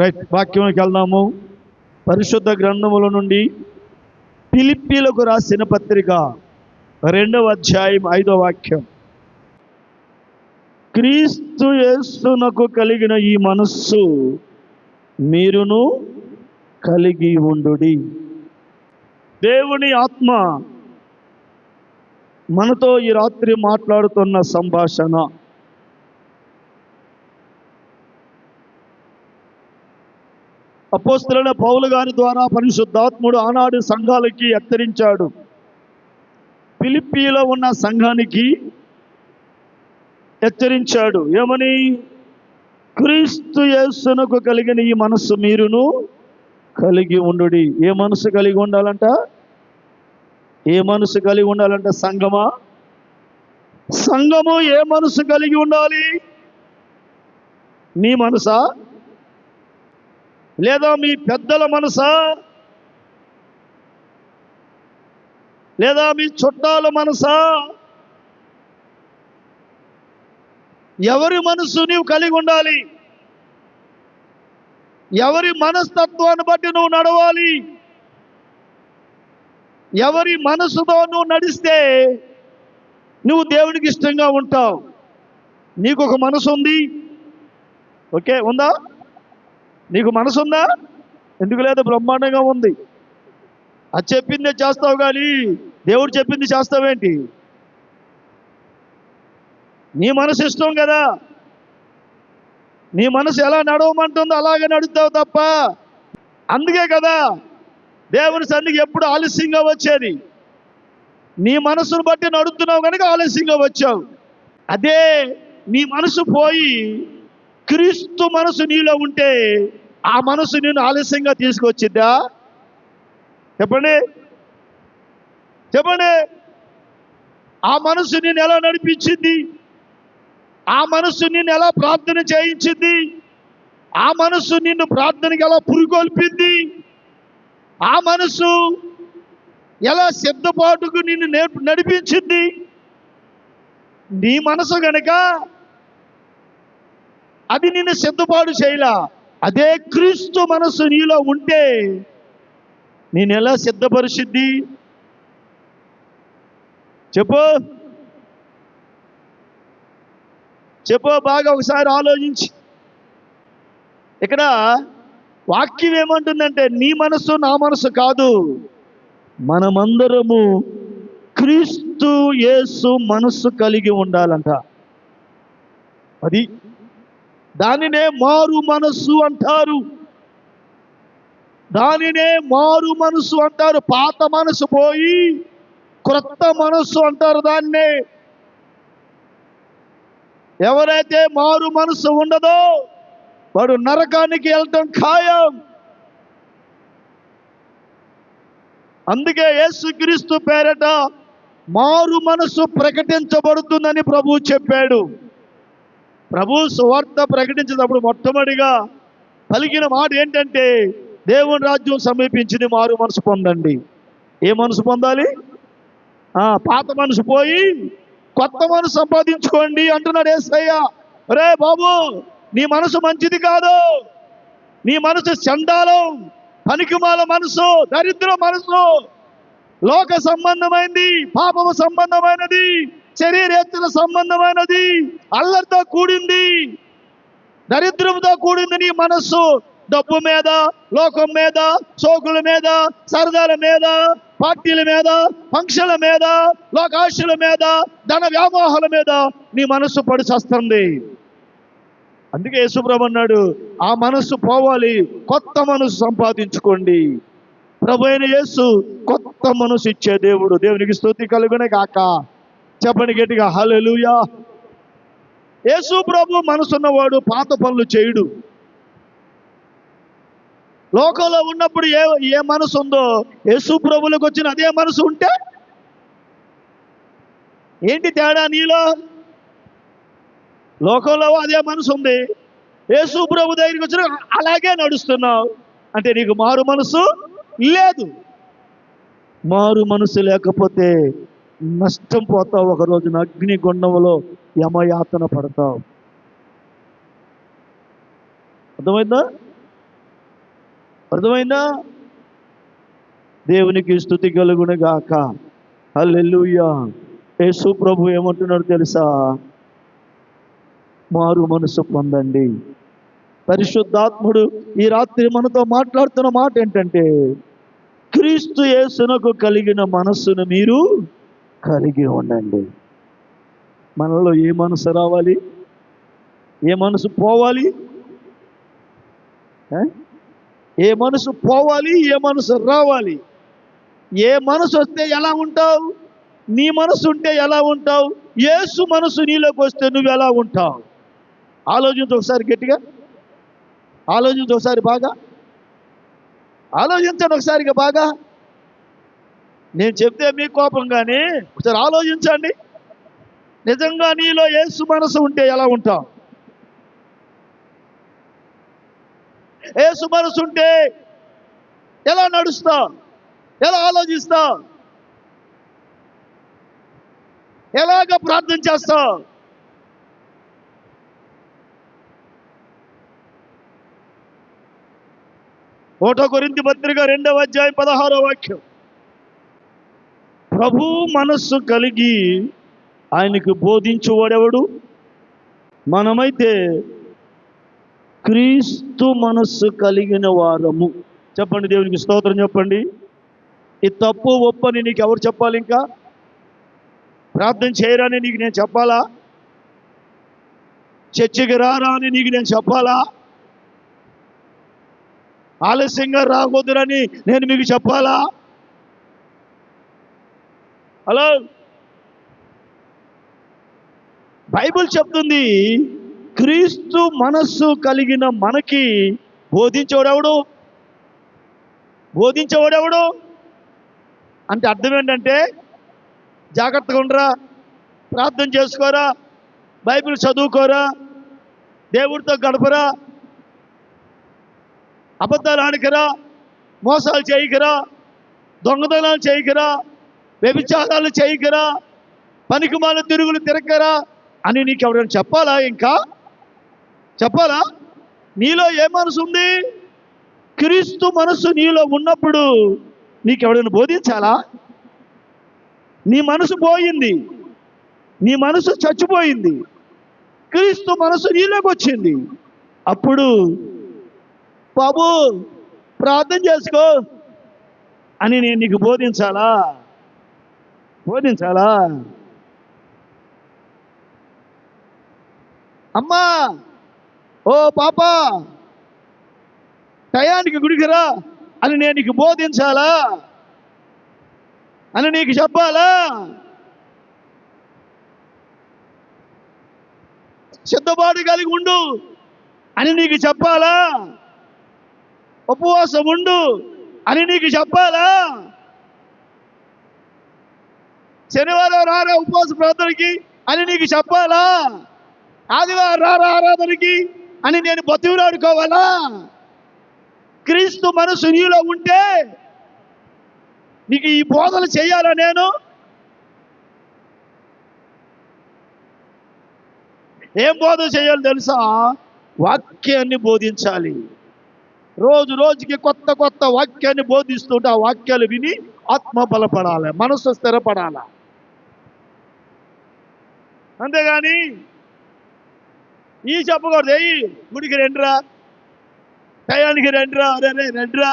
Right వాక్యంలోకి వెళ్దాము. పరిశుద్ధ గ్రంథముల నుండి పిలిపిలకు రాసిన పత్రిక రెండవ అధ్యాయం ఐదో వాక్యం. క్రీస్తు యేసునకు కలిగిన ఈ మనస్సు మీరును కలిగి ఉండుడి. దేవుని ఆత్మ మనతో ఈ రాత్రి మాట్లాడుతున్న సంభాషణ. అపోస్తులైన పౌలు గారి ద్వారా పరిశుద్ధాత్ముడు ఆనాడు సంఘాలకి హెచ్చరించాడు. ఫిలిప్పీలో ఉన్న సంఘానికి హెచ్చరించాడు. ఏమని? క్రీస్తు యేసునకు కలిగిన ఈ మనస్సు మీరును కలిగి ఉండుడి. ఏ మనసు కలిగి ఉండాలంట? ఏ మనసు కలిగి ఉండాలంట సంఘమా? సంఘము ఏ మనసు కలిగి ఉండాలి? నీ మనసా? లేదా మీ పెద్దల మనసా? లేదా మీ చుట్టాల మనసా? ఎవరి మనసు నీవు కలిగి ఉండాలి? ఎవరి మనస్తత్వాన్ని బట్టి నువ్వు నడవాలి? ఎవరి మనసుతో నువ్వు నడిస్తే నువ్వు దేవునికి ఇష్టంగా ఉంటావు. నీకు ఒక మనసు ఉంది ఓకే ఉందా? నీకు మనసుందా? ఎందుకు లేదు? బ్రహ్మాండంగా ఉంది. అది చెప్పిందే చేస్తావు కానీ దేవుడు చెప్పింది చేస్తావేంటి? నీ మనసు ఇష్టం కదా. నీ మనసు ఎలా నడవమంటుందో అలాగే నడుస్తావు తప్ప. అందుకే కదా దేవుని సన్నిధికి ఎప్పుడు ఆలస్యంగా వచ్చేది. నీ మనసును బట్టి నడుస్తున్నావు కనుక ఆలస్యంగా వచ్చావు. అదే నీ మనసు పోయి క్రీస్తు మనసు నీలో ఉంటే ఆ మనసు నేను ఆలస్యంగా తీసుకొచ్చిద్దా చెప్పండి. చెప్పండి. ఆ మనసు నేను ఎలా నడిపించింది? ఆ మనసు నిన్ను ఎలా ప్రార్థన చేయించింది? ఆ మనసు నిన్ను ప్రార్థనకి ఎలా పురికొల్పింది? ఆ మనసు ఎలా శబ్దపాటుకు నిన్ను నేర్పు నడిపించింది? నీ మనసు గనక అది నిన్ను సిద్ధపాటు చేయలా? అదే క్రీస్తు మనసు నీలో ఉంటే నేను ఎలా సిద్ధపరిచిద్ది? చెప్పు. చెప్పు బాగా ఒకసారి ఆలోచించి. ఇక్కడ వాక్యం ఏమంటుందంటే నీ మనసు నా మనసు కాదు. మనమందరము క్రీస్తు యేసు మనస్సు కలిగి ఉండాలంట. అది దానినే మారు మనస్సు అంటారు. దానినే మారు మనస్సు అంటారు. పాత మనసు పోయి క్రొత్త మనస్సు అంటారు దాన్నే. ఎవరైతే మారు మనసు ఉండదో వాడు నరకానికి వెళ్ళటం ఖాయం. అందుకే యేసుక్రీస్తు పేరట మారు మనసు ప్రకటించబడుతుందని ప్రభు చెప్పాడు. ప్రభు సువార్త ప్రకటించినప్పుడు మొట్టమొదటిగా పలికిన మాట ఏంటంటే దేవుని రాజ్యం సమీపించింది మారు మనసు పొందండి. ఏ మనసు పొందాలి? పాత మనసు పోయి కొత్త మనసు సంపాదించుకోండి అంటున్నాడు ఏసయ్య. రే బాబు నీ మనసు మంచిది కాదు. నీ మనసు చండాలం పనికిమాల మనసు దరిద్ర మనసు. లోక సంబంధమైంది పాపము సంబంధమైనది. శరీరేత్తల సంబంధమైనది. అల్లరితో కూడింది. దరిద్రంతో కూడింది నీ మనస్సు. డబ్బు మీద లోకం మీద సోకుల మీద సరదాల మీద పార్టీల మీద ఫంక్షన్ల మీద లోకాశుల మీద ధన వ్యామోహాల మీద నీ మనస్సు పడి చస్తుంది. అందుకే యేసుప్రభు అన్నాడు ఆ మనస్సు పోవాలి కొత్త మనసు సంపాదించుకోండి. ప్రభు అయిన యేసు కొత్త మనసు ఇచ్చే దేవుడు. దేవునికి స్థుతి కలుగునే కాక చెప్పండి గట్టిగా హల్లెలూయా. యేసు ప్రభు మనసున్నవాడు పాత పనులు చేయుడు. లోకంలో ఉన్నప్పుడు ఏ ఏ మనసు ఉందో యేసు ప్రభులకు వచ్చిన అదే మనసు ఉంటే ఏంటి తేడా నీలో? లోకంలో అదే మనసు ఉంది. యేసు ప్రభు దగ్గరికి వచ్చిన అలాగే నడుస్తున్నావు. అంటే నీకు మారు మనసు లేదు. మారు మనసు లేకపోతే నష్టం పోతావు ఒక రోజున అగ్నిగుండంలో యమయాతన పడతావు. అర్థమైందా? అర్థమైందా? దేవునికి స్థుతి కలుగును గాక. హల్లెలూయా. యేసు ప్రభు ఏమంటున్నాడు తెలుసా? మారు మనసు పొందండి. పరిశుద్ధాత్ముడు ఈ రాత్రి మనతో మాట్లాడుతున్న మాట ఏంటంటే క్రీస్తు యేసునకు కలిగిన మనస్సును మీరు కలిగి ఉండండి. మనలో ఏ మనసు రావాలి? ఏ మనసు పోవాలి? ఏ? ఏ మనసు పోవాలి? ఏ మనసు రావాలి? ఏ మనసు వస్తే ఎలా ఉంటావు? నీ మనసు ఉంటే ఎలా ఉంటావు? ఏసు మనసు నీలోకి వస్తే నువ్వు ఎలా ఉంటావు? ఆలోచించు ఒకసారి గట్టిగా. ఆలోచించు ఒకసారి బాగా. ఆలోచించండి ఒకసారిగా బాగా. నేను చెప్తే మీ కోపం కానీ ఒకసారి ఆలోచించండి. నిజంగా నీలో యేసు మనసు ఉంటే ఎలా ఉంటాం? యేసు మనసు ఉంటే ఎలా నడుస్తా? ఎలా ఆలోచిస్తాం? ఎలాగ ప్రార్థన చేస్తా? ఒకటో కొరింది పత్రిక రెండవ అధ్యాయం పదహారో వాక్యం. ప్రభు మనస్సు కలిగి ఆయనకు బోధించువాడెవడు? మనమైతే క్రీస్తు మనస్సు కలిగిన వారము. చెప్పండి దేవునికి స్తోత్రం చెప్పండి. ఈ తప్పు ఒప్పని నీకు ఎవరు చెప్పాలి ఇంకా? ప్రార్థన చేయరాని నీకు నేను చెప్పాలా? చర్చికి రారా అని నీకు నేను చెప్పాలా? ఆలస్యంగా రాకూడదని నేను మీకు చెప్పాలా? హలో? బైబిల్ చెప్తుంది క్రీస్తు మనస్సు కలిగిన మనకి బోధించేవాడెవడు? బోధించేవాడెవడు? అంటే అర్థం ఏంటంటే జాగ్రత్తగా ఉండరా ప్రార్థన చేసుకోరా బైబిల్ చదువుకోరా దేవుడితో గడపరా అబద్ధాలు ఆడికరా మోసాలు చేయకరా దొంగతనాలు చేయకరా వ్యభిచారాలు చేయకరా పనికిమాల తిరుగులు తిరగరా? అని నీకు ఎవరైనా చెప్పాలా ఇంకా? చెప్పాలా? నీలో ఏ మనసు ఉంది? క్రీస్తు మనసు నీలో ఉన్నప్పుడు నీకు ఎవడైనా బోధించాలా? నీ మనసు పోయింది. నీ మనసు చచ్చిపోయింది. క్రీస్తు మనసు నీలోకి వచ్చింది. అప్పుడు బాబు ప్రార్థన చేసుకో అని నేను నీకు బోధించాలా? బోధించాలా? అమ్మా! ఓ పాప! టయానికి గుడికిరా అని నేను నీకు బోధించాలా? అని నీకు చెప్పాలా? సిద్ధపాటు కలిగి ఉండు అని నీకు చెప్పాలా? ఉపవాసం ఉండు అని నీకు చెప్పాలా? శనివారం రారా ఉపవాస ప్రార్థనకి అని నీకు చెప్పాలా? ఆదివారం రారా ఆరాధనకి అని నేను బతివులాడుకోవాలా క్రీస్తు మనసు నీలో ఉంటే నీకు ఈ బోధలు చేయాలా నేను? ఏం బోధ చేయాలి తెలుసా? వాక్యాన్ని బోధించాలి. రోజు రోజుకి కొత్త కొత్త వాక్యాన్ని బోధిస్తుంటే ఆ వాక్యాలు విని ఆత్మ బలపడాలి మనసు స్థిరపడాలి. అంతేగాని ఈ చెప్పకూడదు. ఏయ్ గుడికి రండిరా. టయానికి రండిరా. అరే రే ఇలాంటివి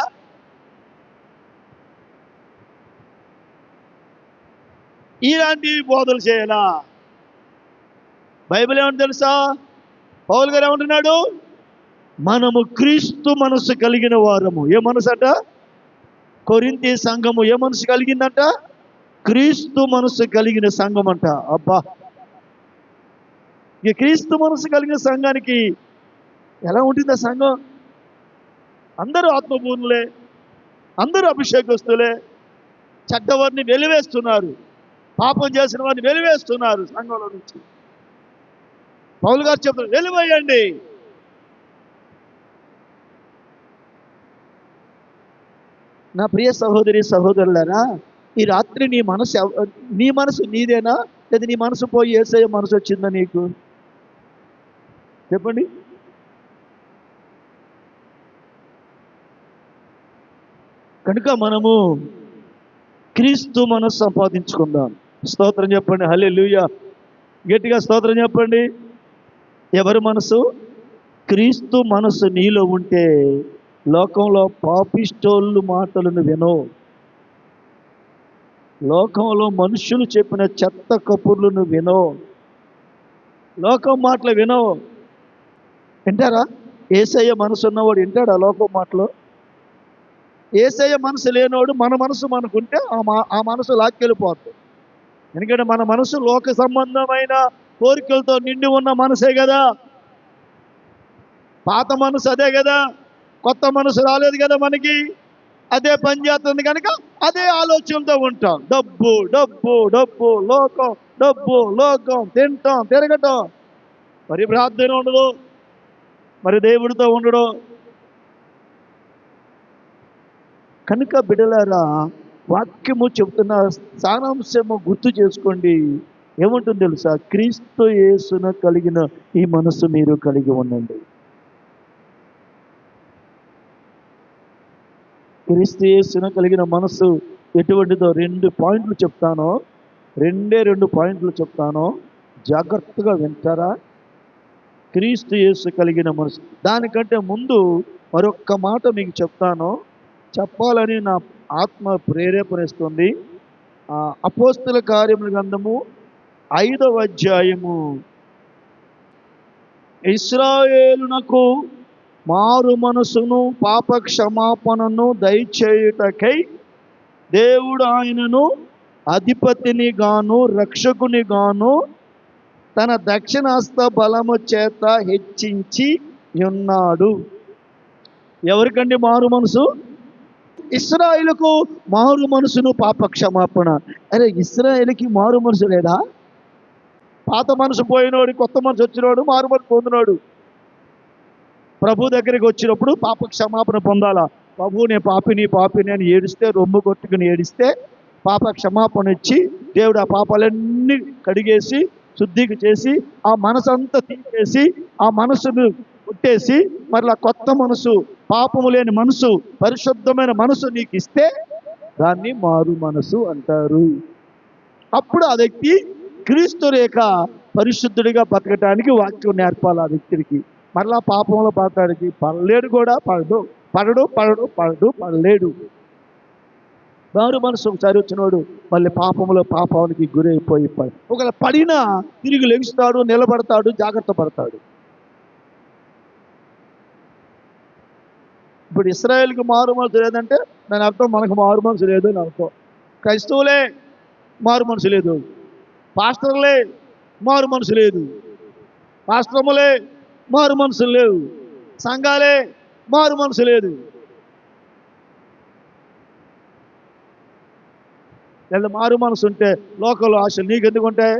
ఇలాంటి బోధలు చేయాలా? బైబిల్ ఏమంటే తెలుసా? పౌల్ గారు ఏమంటున్నాడు? మనము క్రీస్తు మనసు కలిగిన వారము. ఏ మనసు అట? కొరింతి సంఘము. ఏ మనసు కలిగిందంట? క్రీస్తు మనసు కలిగిన సంఘం అంట. అబ్బా! ఇక క్రీస్తు మనసు కలిగిన సంఘానికి ఎలా ఉంటుంది ఆ సంఘం? అందరూ ఆత్మపూర్ణులే అందరూ అభిషేకస్తులే చెడ్డవారిని వెలివేస్తున్నారు పాపం చేసిన వారిని వెలివేస్తున్నారు సంఘంలో నుంచి. పౌలు గారు చెప్తారు వెలివేయండి. నా ప్రియ సహోదరి సహోదరులారా ఈ రాత్రి నీ మనసు నీ మనసు నీదేనా? లేదా నీ మనసు పోయి ఏసే మనసు వచ్చిందా నీకు? చెప్పండి. కనుక మనము క్రీస్తు మనసు సంపాదించుకుందాం. స్తోత్రం చెప్పండి. హలే గట్టిగా స్తోత్రం చెప్పండి. ఎవరి మనసు క్రీస్తు మనసు నీలో ఉంటే లోకంలో పాపిస్టోళ్ళు మాటలను వినో. లోకంలో మనుషులు చెప్పిన చెత్త కబుర్లను వినో. లోకం మాటలు వినో. వింటారా? ఏసయ్య మనసు ఉన్నవాడు వింటాడా లోకం మాటలు? ఏసయ్య మనసు లేనోడు మన మనసు మనకుంటే ఆ మా ఆ మనసు లాక్కెళ్ళిపోతుంది ఎందుకంటే మన మనసు లోక సంబంధమైన కోరికలతో నిండి ఉన్న మనసే కదా. పాత మనసు అదే కదా. కొత్త మనసు రాలేదు కదా మనకి. అదే పని చేస్తుంది కనుక అదే ఆలోచనతో ఉంటాం. డబ్బు డబ్బు డబ్బు లోకం డబ్బు లోకం తింటాం తిరగటం. మరి ప్రార్థన ఉండదు. మరి దేవుడితో ఉండడు? కనుక బిడలారా వాక్యము చెబుతున్న సారాంశము గుర్తు చేసుకోండి. ఏముంటుంది తెలుసా? క్రీస్తు యేసున కలిగిన ఈ మనసు మీరు కలిగి ఉండండి. క్రీస్తు యేసున కలిగిన మనసు ఎటువంటిదో రెండు పాయింట్లు చెప్తాను. రెండే రెండు పాయింట్లు చెప్తాను. జాగ్రత్తగా వింటారా? క్రీస్తు యేసు కలిగిన మనసు. దానికంటే ముందు మరొక్క మాట మీకు చెప్తాను. చెప్పాలని నా ఆత్మ ప్రేరేపణిస్తుంది. అపోస్తుల కార్యముల గ్రంథము ఐదవ అధ్యాయము. ఇస్రాయేలునకు మారు మనసును పాప క్షమాపణను దయచేయుటకై దేవుడు ఆయనను అధిపతిని గాను రక్షకుని గాను తన దక్షిణాస్త బలము చేత హెచ్చించి ఉన్నాడు. ఎవరికండి మారు మనసు? ఇస్రాయిలకు మారు మనసును పాప క్షమాపణ అరే ఇస్రాయిల్కి మారు మనసు లేదా? పాత మనసు పోయినోడు కొత్త మనసు వచ్చినోడు మారు మనసు పొందినోడు. ప్రభు దగ్గరికి వచ్చినప్పుడు పాప క్షమాపణ పొందాలా? ప్రభు నేను పాపిని పాపిని అని ఏడిస్తే రొమ్ము కొట్టుకుని ఏడిస్తే పాప క్షమాపణ ఇచ్చి దేవుడు ఆ పాపాలన్నీ కడిగేసి శుద్ధికి చేసి ఆ మనసు అంతా తీసేసి ఆ మనసును పుట్టేసి మరలా కొత్త మనసు పాపము లేని మనసు పరిశుద్ధమైన మనసు నీకు ఇస్తే దాన్ని మారు మనసు అంటారు. అప్పుడు ఆ వ్యక్తి క్రీస్తు రేఖ పరిశుద్ధుడిగా బతకటానికి వాక్యం నేర్పాలి ఆ వ్యక్తికి. మరలా పాపంలో పడటానికి పడలేడు కూడా పడడు పడడు పడడు పడడు పడలేడు. మారు మనసు ఒకసారి వచ్చినోడు మళ్ళీ పాపంలో పాపానికి గురైపోయి పడ ఒకవేళ పడినా తిరిగి లెగుస్తాడు నిలబడతాడు జాగ్రత్త పడతాడు. ఇప్పుడు ఇస్రాయేల్కి మారు మనసు లేదంటే దాని అర్థం మనకు మారు మనసు లేదు అని అర్థం క్రైస్తవులే మారు మనసు లేదు. పాస్టర్లే మారు మనసు లేదు. పాస్ట్రములే మారు మనసు లేవు. సంఘాలే మారు మనసు లేదు. లేదా మారు మనసు ఉంటే లోకంలో ఆశలు నీకు ఎందుకు ఉంటాయి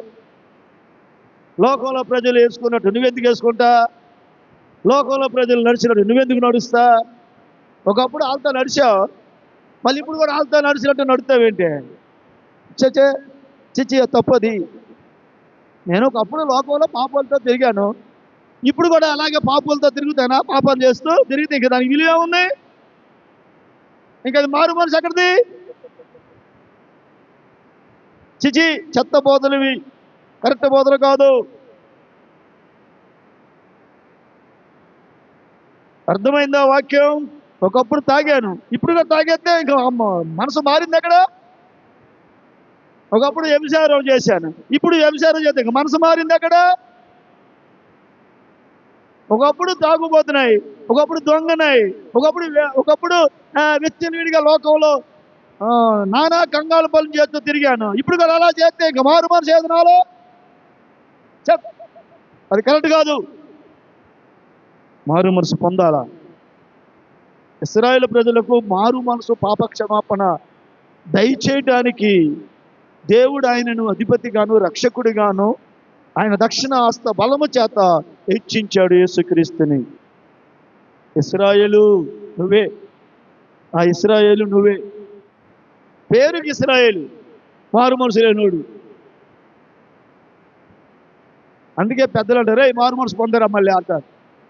లోకంలో ప్రజలు వేసుకున్నట్టు నువ్వెందుకు వేసుకుంటా? లోకంలో ప్రజలు నడిచినట్టు నువ్వెందుకు నడుస్తా? ఒకప్పుడు వాళ్ళతో నడిచావు మళ్ళీ ఇప్పుడు కూడా వాళ్ళతో నడిచినట్టు నడుతావేంటి చచ్చే చిచ్చి తప్పది. నేను ఒకప్పుడు లోకంలో పాపాలతో తిరిగాను ఇప్పుడు కూడా అలాగే పాపాలతో తిరుగుతానా? పాపాలు చేస్తూ తిరిగితే ఇంకా దానికి విలువ ఉంది ఇంకా అది మారు మనసు ఎక్కడిది? చిచి చెత్త బోధనవి కరెక్ట్ బోధన కాదు. అర్థమైందా వాక్యం? ఒకప్పుడు తాగాను. ఇప్పుడు తాగేస్తే ఇంకా మనసు మారింది ఎక్కడ? ఒకప్పుడు వ్యభిచారం చేశాను. ఇప్పుడు వ్యభిచారం చేస్తే ఇంకా మనసు మారింది ఎక్కడ? ఒకప్పుడు తాగుబోతున్నాయి. ఒకప్పుడు దొంగనాయి. ఒకప్పుడు వే- ఒకప్పుడు విచ్చలవిడిగా లోకంలో నానా కంగాలు పనులు చేస్తూ తిరిగాను. ఇప్పుడు కూడా అలా చేస్తే ఇంకా మారు మనసు ఏది చెప్ అది కరెక్ట్ కాదు. మారు మనసు పొందాలా? ఇస్రాయేల్ ప్రజలకు మారు మనసు పాప క్షమాపణ దయచేయటానికి దేవుడు ఆయనను అధిపతిగాను రక్షకుడిగాను ఆయన దక్షిణ హస్త బలము చేత హెచ్చించాడు యేసుక్రీస్తుని. ఇస్రాయేలు నువ్వే. ఆ ఇస్రాయేలు నువ్వే. పేరుకి ఇస్రాయేల్. మారు మనసు లేనోడు. అందుకే పెద్దలు అంటారు రే మారు మనసు పొందరా మళ్ళీ అంటారు.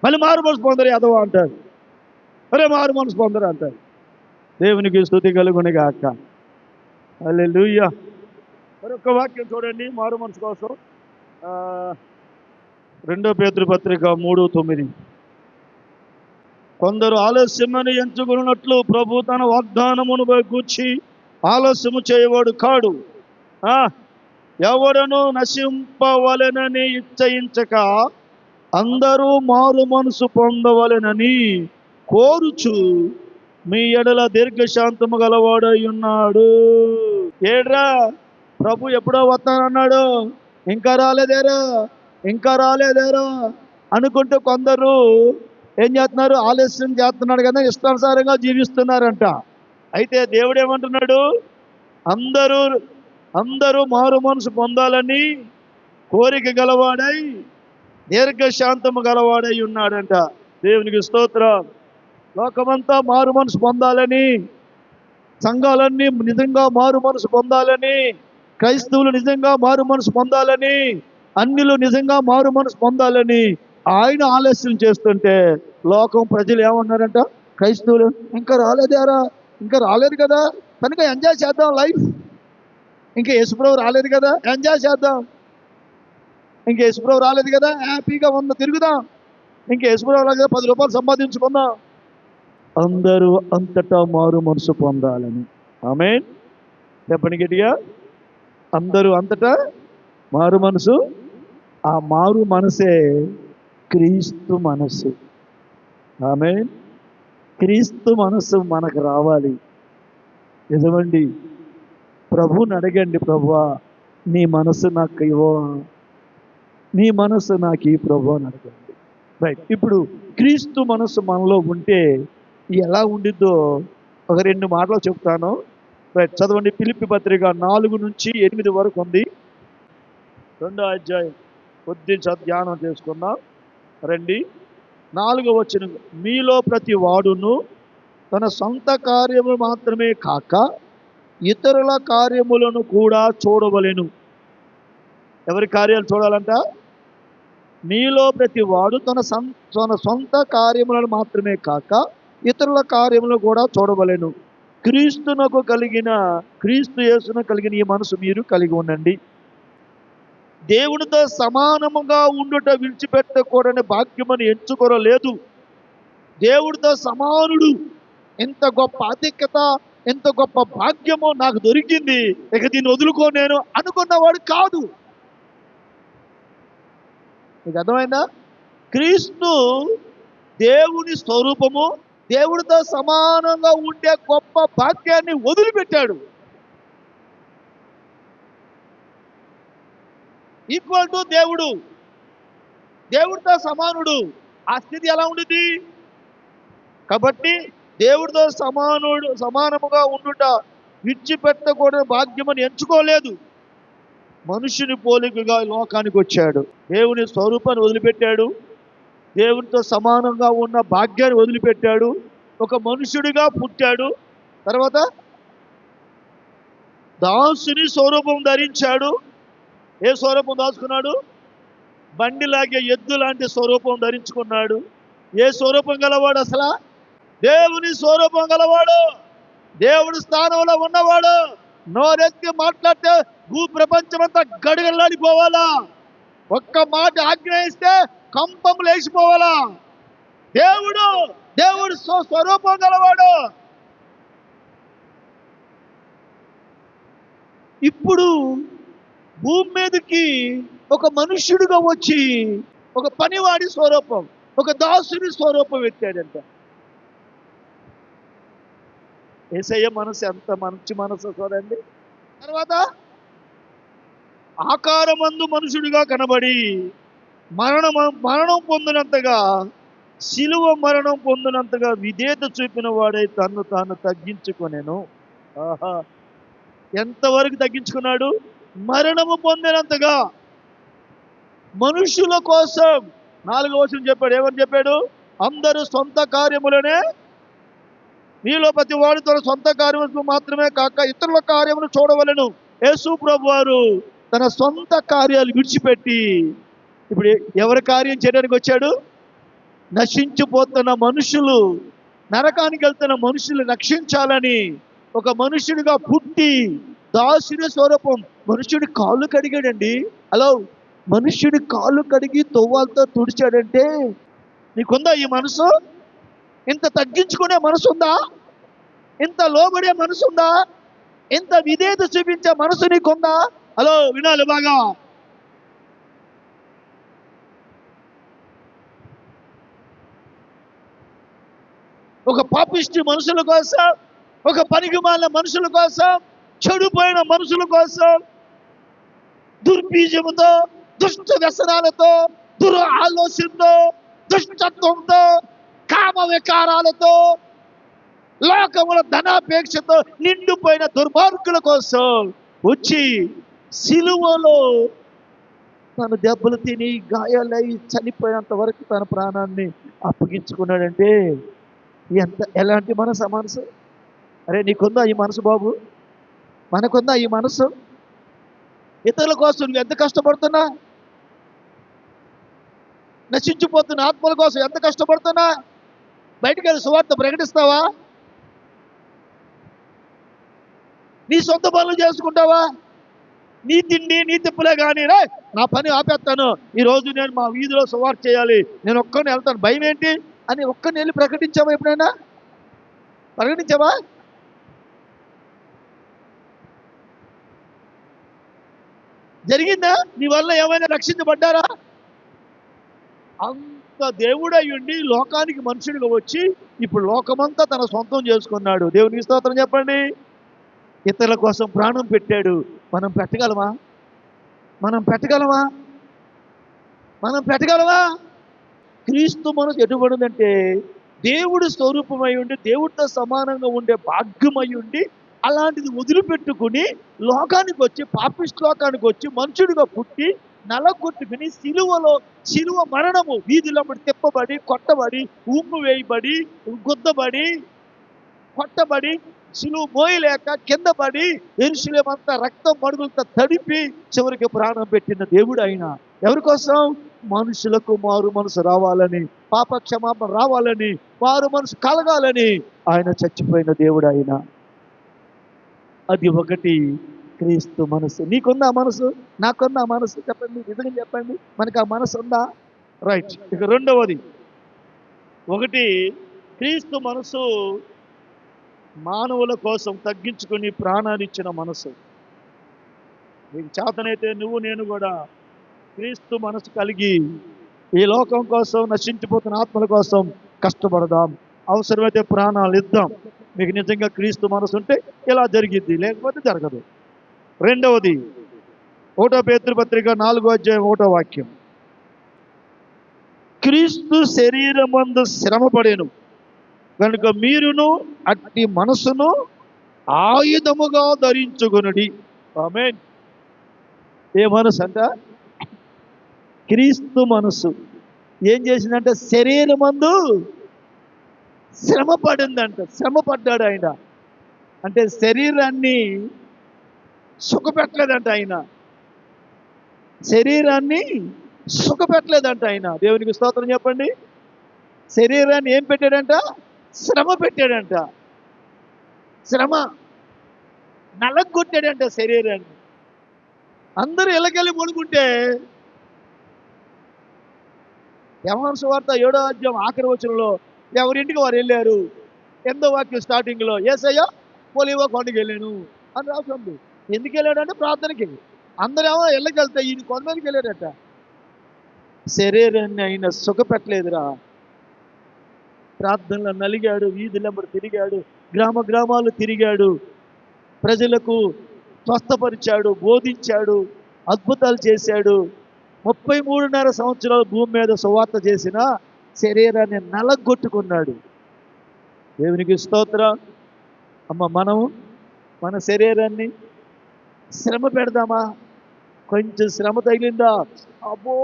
మళ్ళీ మారు మనసు పొందరు యాదవ అంటారు. అరే మారు మనసు పొందరు అంటారు. దేవునికి స్థుతి కలుగుని గాక. లూయ మరొక వాక్యం చూడండి మారు మనసు కోసం. ఆ, రెండో పేతృపత్రిక మూడు తొమ్మిది. కొందరు ఆలస్యమని ఎంచుకున్నట్లు ప్రభు తన వాగ్దానమును కూర్చి ఆలస్యము చేయవాడు కాడు. ఆ, ఎవడను నశింపవలెనని ఇచ్చయించక అందరూ మారు మనసు పొందవలెనని కోరుచు మీ ఎడల దీర్ఘశాంతము గలవాడై ఉన్నాడు. ఏడ్రా? ప్రభు ఎప్పుడో వస్తానన్నాడు. ఇంకా రాలేదేరా? ఇంకా రాలేదేరా? అనుకుంటూ కొందరు ఏం చేస్తున్నారు? ఆలస్యం చేస్తున్నాడు కదా ఇష్టానుసారంగా జీవిస్తున్నారంట. అయితే దేవుడు ఏమంటున్నాడు అందరూ అందరూ మారు మనసు పొందాలని కోరిక గలవాడై దీర్ఘశాంతము గలవాడై ఉన్నాడంట. దేవునికి స్తోత్రం. లోకమంతా మారు మనసు పొందాలని సంఘాలన్నీ నిజంగా మారు మనసు పొందాలని క్రైస్తవులు నిజంగా మారు మనసు పొందాలని అన్నిలు నిజంగా మారు మనసు పొందాలని ఆయన ఆలస్యం చేస్తుంటే లోకం ప్రజలు ఏమన్నారంట? క్రైస్తవులు ఇంకా రాలేదారా? ఇంకా రాలేదు కదా. కనుక ఎంజాయ్ చేద్దాం లైఫ్ ఇంకా యేసుప్రభు రాలేదు కదా. ఎంజాయ్ చేద్దాం. ఇంకా యేసుప్రభు రాలేదు కదా. హ్యాపీగా ఉన్న తిరుగుదాం. ఇంకా యేసుప్రభు రాలేదు కదా. పది రూపాయలు సంపాదించుకుందాం. అందరూ అంతటా మారు మనసు పొందాలని. ఆమె చెప్పండి గట్టిగా. అందరూ అంతటా మారు మనసు. ఆ మారు మనసే క్రీస్తు మనసు. ఆమె క్రీస్తు మనసు మనకు రావాలి. నిజమండి ప్రభుని అడగండి ప్రభువా నీ మనసు నాకు ఇవ్వ. నీ మనసు నాకు ఈ ప్రభు అని అడగండి. రైట్ ఇప్పుడు క్రీస్తు మనసు మనలో ఉంటే ఎలా ఉండిద్దో ఒక రెండు మాటలు చెప్తాను. రైట్ చదవండి పిలిపి పత్రిక నాలుగు నుంచి ఎనిమిది వరకు ఉంది. రెండో అధ్యాయం. కొద్ది ధ్యానం చేసుకుందాం. రండి. నాలుగో వచ్చిన మీలో ప్రతి వాడును తన సొంత కార్యము మాత్రమే కాక ఇతరుల కార్యములను కూడా చూడవలెను. ఎవరి కార్యాలు చూడాలంట? మీలో ప్రతి వాడు తన సం తన సొంత కార్యములను మాత్రమే కాక ఇతరుల కార్యములను కూడా చూడవలెను. క్రీస్తునకు కలిగిన క్రీస్తు యేసును కలిగిన ఈ మనసు మీరు కలిగి ఉండండి. దేవునితో సమానముగా ఉండుట విడిచిపెట్టకూడని భాగ్యమని ఎంచుకోరలేదు దేవుడితో సమానుడు. ఎంత గొప్ప ఆధిక్యత ఎంత గొప్ప భాగ్యమో నాకు దొరికింది. ఇక దీన్ని వదులుకో నేను అనుకున్నవాడు కాదు. మీకు అర్థమైందా? క్రీస్తు దేవుని స్వరూపము దేవుడితో సమానంగా ఉండే గొప్ప భాగ్యాన్ని వదిలిపెట్టాడు. ఈక్వల్ టు దేవుడు. దేవుడితో సమానుడు. ఆ స్థితి ఎలా ఉండింది కాబట్టి దేవుడితో సమానుడు సమానముగా ఉండుట విడిచిపెట్టకూడని భాగ్యమని ఎంచుకోలేదు. మనుషుని పోలికగా లోకానికి వచ్చాడు. దేవుని స్వరూపాన్ని వదిలిపెట్టాడు. దేవునితో సమానంగా ఉన్న భాగ్యాన్ని వదిలిపెట్టాడు. ఒక మనుషుడిగా పుట్టాడు. తర్వాత దాసుని స్వరూపం ధరించాడు. ఏ స్వరూపం దాచుకున్నాడు? బండి లాగే ఎద్దు లాంటి స్వరూపం ధరించుకున్నాడు. ఏ స్వరూపం గలవాడు అసలా? దేవుని స్వరూపం గలవాడు. దేవుడి స్థానంలో ఉన్నవాడు. నోరెత్తి మాట్లాడితే భూ ప్రపంచమంతా గడగలాడిపోవాలా ఒక్క మాట ఆజ్ఞాయిస్తే కంపం లేచిపోవాలా? దేవుడు దేవుడు స్వ- స్వరూపం గలవాడు. ఇప్పుడు భూమి మీదకి ఒక మనుష్యుడిగా వచ్చి ఒక పనివాడి స్వరూపం ఒక దాసుని స్వరూపం ఎత్తాడంట. ఏసయ్య మనసు ఎంత మంచి మనసు చూడండి. తర్వాత ఆకారమందు మనుషుడిగా కనబడి మరణం మరణం పొందినంతగా శిలువ మరణం పొందినంతగా విధేత చూపిన వాడై తన్ను తాను తగ్గించుకొనెను. ఆహా! ఎంతవరకు తగ్గించుకున్నాడు? మరణము పొందినంతగా మనుషుల కోసం నాలుగో వచ్చిన చెప్పాడు. ఏమని చెప్పాడు? అందరూ సొంత కార్యములనే మీలో ప్రతి వాడు తన సొంత కార్యములు మాత్రమే కాక ఇతరుల కార్యములు చూడవలెను. యేసు ప్రభు వారు తన సొంత కార్యాలు విడిచిపెట్టి ఇప్పుడు ఎవరి కార్యం చేయడానికి వచ్చాడు? నశించిపోతున్న మనుషులు నరకానికి వెళ్తున్న మనుషులు రక్షించాలని ఒక మనుషుడిగా పుట్టి దాసుని స్వరూపం. మనుషుడి కాళ్ళు కడిగాడండి. హలో మనుష్యుడి కాళ్ళు కడిగి తొవ్వాలతో తుడిచాడంటే నీకుందా ఈ మనసు? ఇంత తగ్గించుకునే మనసు ఉందా ఇంత లోబడే మనసు ఉందా ఇంత విధేయత చూపించే మనసు నీకుందా? హలో వినాలి బాగా. ఒక పాపిష్టి మనుషుల కోసం ఒక పనికిమాలిన మనుషుల కోసం చెడిపోయిన మనుషుల కోసం దుర్బీజముతో దుష్ట వ్యసనాలతో దుర్ ఆలోచనతో దుష్టత్వంతో కామ వికారాలతో లోకముల ధనాపేక్షతో నిండిపోయిన దుర్మార్గుల కోసం వచ్చి సిలువలో తన దెబ్బలు తిని గాయాలై చనిపోయేంత వరకు తన ప్రాణాన్ని అప్పగించుకున్నాడంటే ఎంత ఎలాంటి మనసు ఆ మనసు? అరే నీకుందా ఈ మనసు బాబు? మనకుందా ఈ మనసు? ఇతరుల కోసం నువ్వు ఎంత కష్టపడుతున్నా? నశించిపోతున్న ఆత్మల కోసం ఎంత కష్టపడుతున్నా? బయటికి వెళ్ళి సువార్త ప్రకటిస్తావా? నీ సొంత పనులు చేసుకుంటావా? నీ తిండి నీ తిప్పులే కానీ రే నా పని ఆపేస్తాను. ఈ రోజు నేను మా వీధిలో సువార్త చేయాలి. నేను ఒక్కరిని వెళ్తాను. భయం ఏంటి అని ఒక్కరిని వెళ్ళి ప్రకటించావా ఎప్పుడైనా? ప్రకటించావా? జరిగిందా? నీ వల్ల ఏమైనా రక్షించబడ్డారా? అంత దేవుడయ్యుండి లోకానికి మనుషుడిగా వచ్చి ఇప్పుడు లోకమంతా తన సొంతం చేసుకున్నాడు. దేవునికి స్తోత్రం చెప్పండి. ఇతరుల కోసం ప్రాణం పెట్టాడు. మనం పెట్టగలమా? మనం పెట్టగలమా? మనం పెట్టగలమా? క్రీస్తు మనసు ఎటువంటిదంటే దేవుడు స్వరూపమై ఉండి దేవుడితో సమానంగా ఉండే భాగ్యమై ఉండి అలాంటిది వదిలిపెట్టుకుని లోకానికి వచ్చి పాపిస్ట్ లోకానికి వచ్చి మనుషుడిగా పుట్టి నలగొట్టుకుని సిలువలో సిలువ మరణము వీధిలో తిప్పబడి కొట్టబడి ఉమ్ము వేయబడి గుద్దబడి కొట్టబడి సిలువ మోయలేక కింద పడి ఎరుశలేమంతా రక్తం మడుగులతో తడిపి చివరికి ప్రాణం పెట్టిన దేవుడు ఆయన. ఎవరి కోసం? మనుషులకు మారు మనసు రావాలని పాప క్షమాపణ రావాలని మారు మనసు కలగాలని ఆయన చచ్చిపోయిన దేవుడు ఆయన. అది ఒకటి క్రీస్తు మనసు. నీకుందా మనసు? నాకుందా మనసు? చెప్పండి నిజంగా చెప్పండి. మనకు ఆ మనసు ఉందా? రైట్ ఇక రెండవది. ఒకటి క్రీస్తు మనసు మానవుల కోసం తగ్గించుకుని ప్రాణాలు ఇచ్చిన మనసు. నీకు చేతనైతే నువ్వు నేను కూడా క్రీస్తు మనసు కలిగి ఈ లోకం కోసం నశించిపోతున్న ఆత్మల కోసం కష్టపడదాం. అవసరమైతే ప్రాణాలు ఇద్దాం. మీకు నిజంగా క్రీస్తు మనసు ఉంటే ఇలా జరిగిద్ది లేకపోతే జరగదు. రెండవది ఒకటో పేతృపత్రిక నాలుగో అధ్యాయం ఒకటో వాక్యం. క్రీస్తు శరీరమందు శ్రమపడేను కనుక మీరును అట్టి మనసును ఆయుధముగా ధరించుకొనుడి. ఆమేన్. ఏ మనసు అంట? క్రీస్తు మనసు. ఏం చేసిందంటే శరీరమందు శ్రమ పడిందంట శ్రమ పడ్డాడు ఆయన. అంటే శరీరాన్ని సుఖపెట్టలేదంట ఆయన. శరీరాన్ని సుఖపెట్టలేదంట ఆయన. దేవునికి స్తోత్రం చెప్పండి. శరీరాన్ని ఏం పెట్టాడంట? శ్రమ పెట్టాడంట. శ్రమ నలగొట్టాడంట శరీరాన్ని. అందరూ ఇళ్ళకెళ్ళి పడుకుంటే యమహన్ సువార్త ఏడో అధ్యాయం ఆఖరి వచనంలో ఎవరింటికి వారు వెళ్ళారు? ఎందో వాక్యం స్టార్టింగ్లో ఏసయ్యా పోలివో కొండకి వెళ్ళాను అని రాస్తుంది ఎందుకు వెళ్ళాడంటే ప్రార్థనకి అందరేమో వెళ్ళగలుగుతా ఈయన కొండకి వెళ్ళాడట. శరీరాన్ని ఆయన సుఖపెట్టలేదురా. ప్రార్థనలో నలిగాడు వీధులెంబడి తిరిగాడు గ్రామ గ్రామాలు తిరిగాడు. ప్రజలకు స్వస్థపరిచాడు బోధించాడు అద్భుతాలు చేశాడు. ముప్పై మూడున్నర సంవత్సరాలు భూమి మీద సువార్త చేసిన శరీరాన్ని నలగొట్టుకున్నాడు. దేవునికి స్తోత్రం. అమ్మ మనము మన శరీరాన్ని శ్రమ పెడదామా? కొంచెం శ్రమ తగిలిందా? అబ్బో!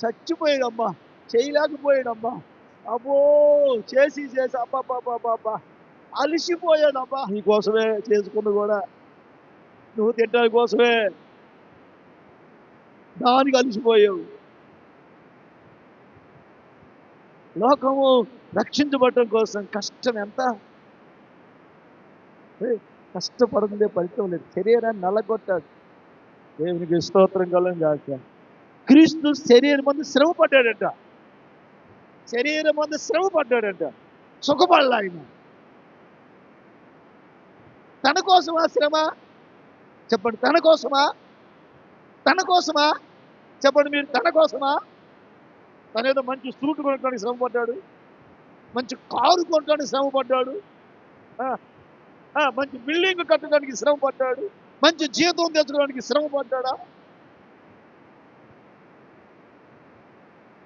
చచ్చిపోయాడమ్మా. చేయలేకపోయాడమ్మా. అబ్బో! చేసి చేసి అబ్బాబ్బాబ్బాబ్బా అలిసిపోయాడమ్మా. నీకోసమే చేసుకుంది కూడా. నువ్వు తింటాని కోసమే. దానికి అలిసిపోయావు. లోకము రక్షించబడటం కోసం కష్టం ఎంత? ఏ, కష్టపడుతుందే ఫలితం లేదు. శరీరాన్ని నల్లగొట్టాడు. దేవునికి స్తోత్రం కలం కాక క్రీస్తు శరీరం మందు శ్రమ పడ్డాడట శరీరం మందు శ్రమ పడ్డాడట సుఖపడాల ఆయన తన కోసమా శ్రమ? చెప్పండి. తన కోసమా? తన కోసమా? చెప్పండి మీరు. తన కోసమా? తనేదో మంచి సూట్ కొనడానికి శ్రమ పడ్డాడు మంచి కారు కొనడానికి శ్రమ పడ్డాడు ఆ, మంచి బిల్డింగ్ కట్టడానికి శ్రమ పడ్డాడు మంచి జీతం తెచ్చుకోవడానికి శ్రమ పడ్డా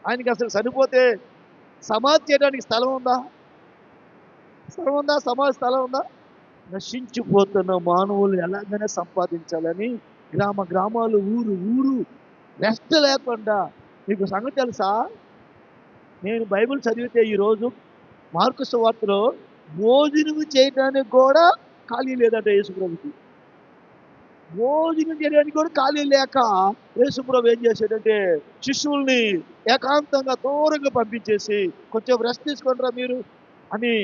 ఆయనకి అసలు సరిపోతే సమాధి చేయడానికి స్థలం ఉందా? స్థలం ఉందా? సమాధి స్థలం ఉందా? నశించిపోతున్న మానవులు ఎలాగైనా సంపాదించాలని గ్రామ గ్రామాలు ఊరు ఊరు రెస్ట్ లేకుండా మీకు సంగతి తెలుసా? నేను బైబిల్ చదివితే ఈరోజు మార్కు సువార్తలో భోజనం చేయడానికి కూడా ఖాళీ లేదంట యేసుప్రభుకి. భోజనం చేయడానికి కూడా ఖాళీ లేక యేసుప్రభు ఏం చేశాడంటే శిష్యుల్ని ఏకాంతంగా దూరంగా పంపించేసి కొంచెం రెస్ట్ తీసుకుంటారా మీరు అని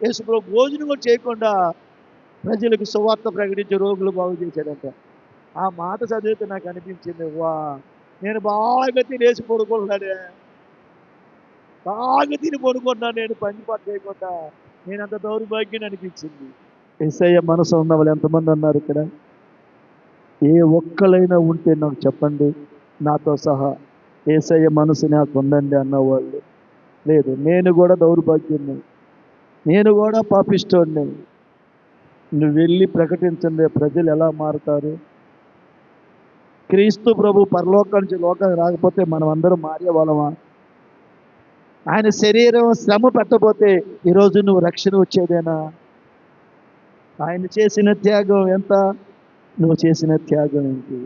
యేసుప్రభు భోజనం కూడా చేయకుండా ప్రజలకు సువార్త ప్రకటించే రోగులు బాగు చేశాడంట. ఆ మాట చదివితే నాకు అనిపించింది వా నేను బాగా తినేసి పడుకుంటున్నాడే బాగా తిని పడుకుంటున్నా నేను పని పాట చేయకుండా నేను అంత దౌర్భాగ్యం అనిపించింది. ఎస్ఐ మనసు ఉన్న వాళ్ళు ఎంతమంది ఉన్నారు ఇక్కడ? ఏ ఒక్కలైనా ఉంటే నాకు చెప్పండి నాతో సహా. ఏసయ్య మనసు నాకు ఉందండి అన్నవాళ్ళు. లేదు నేను కూడా దౌర్భాగ్యుని నేను కూడా పాపిస్తోండి నువ్వు వెళ్ళి ప్రకటించండి ప్రజలు ఎలా మారుతారు? క్రీస్తు ప్రభు పరలోకం నుంచి లోకానికి రాకపోతే మనం అందరం మారే వాళ్ళమా ఆయన శరీరం శ్రమ పెట్టకపోతే ఈరోజు నువ్వు రక్షణ వచ్చేదేనా? ఆయన చేసిన త్యాగం ఎంత? నువ్వు చేసిన త్యాగం ఏంటి?